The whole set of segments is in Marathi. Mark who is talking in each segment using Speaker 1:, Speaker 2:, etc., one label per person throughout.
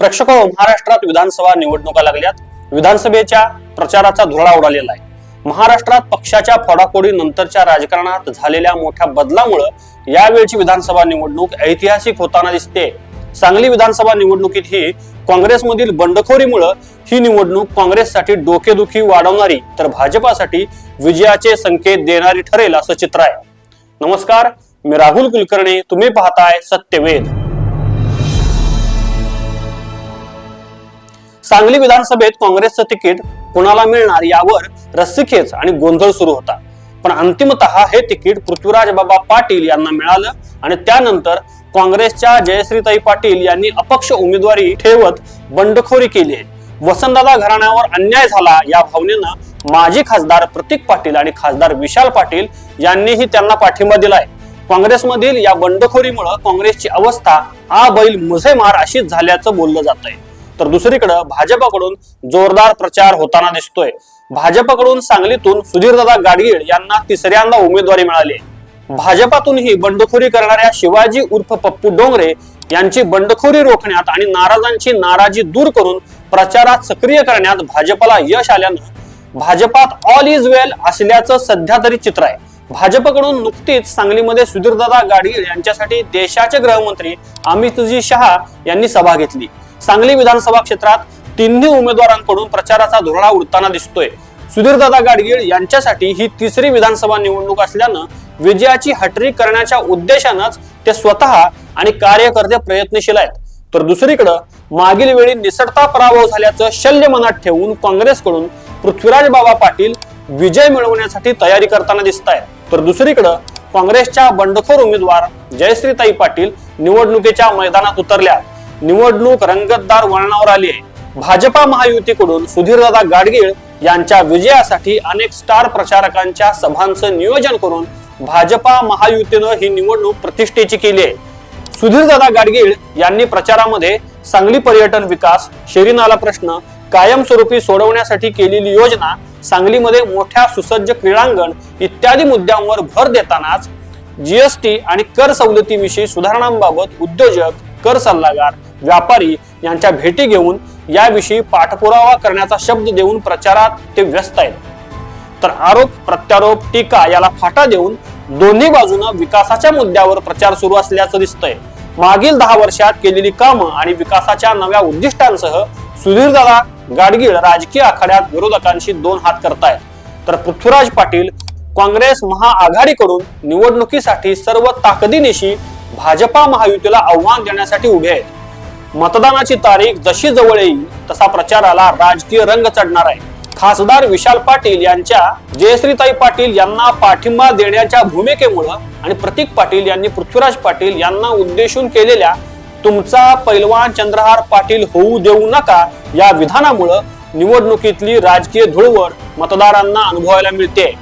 Speaker 1: प्रेक्षक महाराष्ट्रात विधानसभा निवडणुका लागल्यात. विधानसभेच्या प्रचाराचा धुरळा उडालेला आहे. महाराष्ट्रात पक्षाच्या फोडाफोडी नंतरच्या राजकारणात झालेल्या मोठ्या बदलामुळं यावेळची विधानसभा निवडणूक ऐतिहासिक होताना दिसते. सांगली विधानसभा निवडणुकीत ही काँग्रेसमधील बंडखोरीमुळं ही निवडणूक काँग्रेससाठी डोकेदुखी वाढवणारी तर भाजपासाठी विजयाचे संकेत देणारी ठरेल असं चित्र आहे. नमस्कार मी राहुल कुलकर्णी तुम्ही पाहताय सत्यवेद सांगली विधानसभेत काँग्रेसचं तिकीट कुणाला मिळणार यावर रस्सीखेच आणि गोंधळ सुरू होता. पण अंतिमत हे तिकीट पृथ्वीराज बाबा पाटील यांना मिळालं आणि त्यानंतर काँग्रेसच्या जयश्रीताई पाटील यांनी अपक्ष उमेदवारी ठेवत बंडखोरी केली. आहे वसंतदादा घराण्यावर अन्याय झाला या भावनेनं माजी खासदार प्रतीक पाटील आणि खासदार विशाल पाटील यांनीही त्यांना पाठिंबा दिलाय. काँग्रेसमधील या बंडखोरीमुळे काँग्रेसची अवस्था आ बैल मुझे मार अशीच झाल्याचं बोललं जात आहे तर दुसरीकडे भाजपाकडून जोरदार प्रचार होताना दिसतोय. भाजपाकडून सांगलीतून सुधीरदादा गाडगीळ यांना तिसऱ्यांदा उमेदवारी मिळाली. भाजपातूनही बंडखोरी करणाऱ्या शिवाजी उर्फ पप्पू डोंगरे यांची बंडखोरी रोखण्यात आणि नाराजांची नाराजी दूर करून प्रचारात सक्रिय करण्यात भाजपाला यश आल्यानं भाजपात ऑल इज वेल असल्याचं सध्या तरी चित्र आहे. भाजपकडून नुकतीच सांगलीमध्ये सुधीरदादा गाडगीळ यांच्यासाठी देशाचे गृहमंत्री अमितजी शहा यांनी सभा घेतली. सांगली विधानसभा क्षेत्रात तिन्ही उमेदवारांकडून प्रचाराचा धुरळा उडताना दिसतोय. सुधीरदादा गाडगीळ यांच्यासाठी ही तिसरी विधानसभा निवडणूक असल्यानं विजयाची हटरी करण्याच्या उद्देशानंच ते स्वतः आणि कार्यकर्ते प्रयत्नशील आहेत. तर दुसरीकडं मागील वेळी निसटता पराभव झाल्याचं शल्य मनात ठेवून काँग्रेसकडून पृथ्वीराज बाबा पाटील विजय मिळवण्यासाठी तयारी करताना दिसत आहेत. तर दुसरीकडं काँग्रेसच्या बंडखोर उमेदवार जयश्रीताई पाटील निवडणुकीच्या मैदानात उतरल्या. निवडणूक रंगतदार वळणावर आली आहे. भाजपा महायुतीकडून सुधीरदादा गाडगीळ यांच्या विजयासाठी अनेक स्टार प्रचारकांच्या सभांचं नियोजन करून भाजपा महायुतीनं ही निवडणूक प्रतिष्ठेची केली आहे. सुधीरदादा गाडगीळ यांनी प्रचारामध्ये सांगली पर्यटन विकास शेरीनाला प्रश्न कायमस्वरूपी सोडवण्यासाठी केलेली योजना सांगलीमध्ये मोठ्या सुसज्ज क्रीडांगण इत्यादी मुद्द्यांवर भर देतानाच जीएसटी आणि कर सवलतीविषयी सुधारणांबाबत उद्योजक कर सल्लागार व्यापारी यांच्या भेटी घेऊन याविषयी पाठपुरावा करण्याचा शब्द देऊन प्रचारात ते व्यस्त आहेत. तर आरोप प्रत्यारोप टीका याला फाटा देऊन दोन्ही बाजूनं विकासाच्या मुद्द्यावर प्रचार सुरू असल्याचं दिसतंय. मागील दहा वर्षात केलेली कामं आणि विकासाच्या नव्या उद्दिष्टांसह सुधीरदादा गाडगीळ राजकीय आखाड्यात विरोधकांशी दोन हात करतायत. तर पृथ्वीराज पाटील काँग्रेस महाआघाडीकडून निवडणुकीसाठी सर्व ताकदीनिशी भाजपा महायुतीला आव्हान देण्यासाठी उभे आहेत. मतदानाची तारीख जशी जवळ येईल तसा प्रचाराला राजकीय रंग चढणार आहे. खासदार विशाल पाटील यांच्या जयश्रीताई पाटील यांना पाठिंबा देण्याच्या भूमिकेमुळं आणि प्रतीक पाटील यांनी पृथ्वीराज पाटील यांना उद्देशून केलेल्या तुमचा पैलवान चंद्रहार पाटील होऊ देऊ नका या विधानामुळं निवडणुकीतली राजकीय धुळवड मतदारांना अनुभवायला मिळते.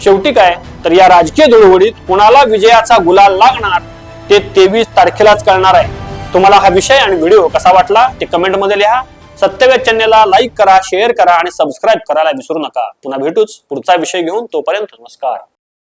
Speaker 1: शेवटी काय? तर या राजकीय धुळवडीत कुणाला विजयाचा गुलाल लागणार ते तेवीस तारखेलाच कळणार आहे. तुम्हाला हा विषय आणि व्हिडिओ कसा वाटला ते कमेंटमध्ये लिहा. सत्यवेद चॅनेलला लाईक करा शेअर करा आणि सबस्क्राईब करायला विसरू नका. पुन्हा भेटूच पुढचा विषय घेऊन तोपर्यंत नमस्कार.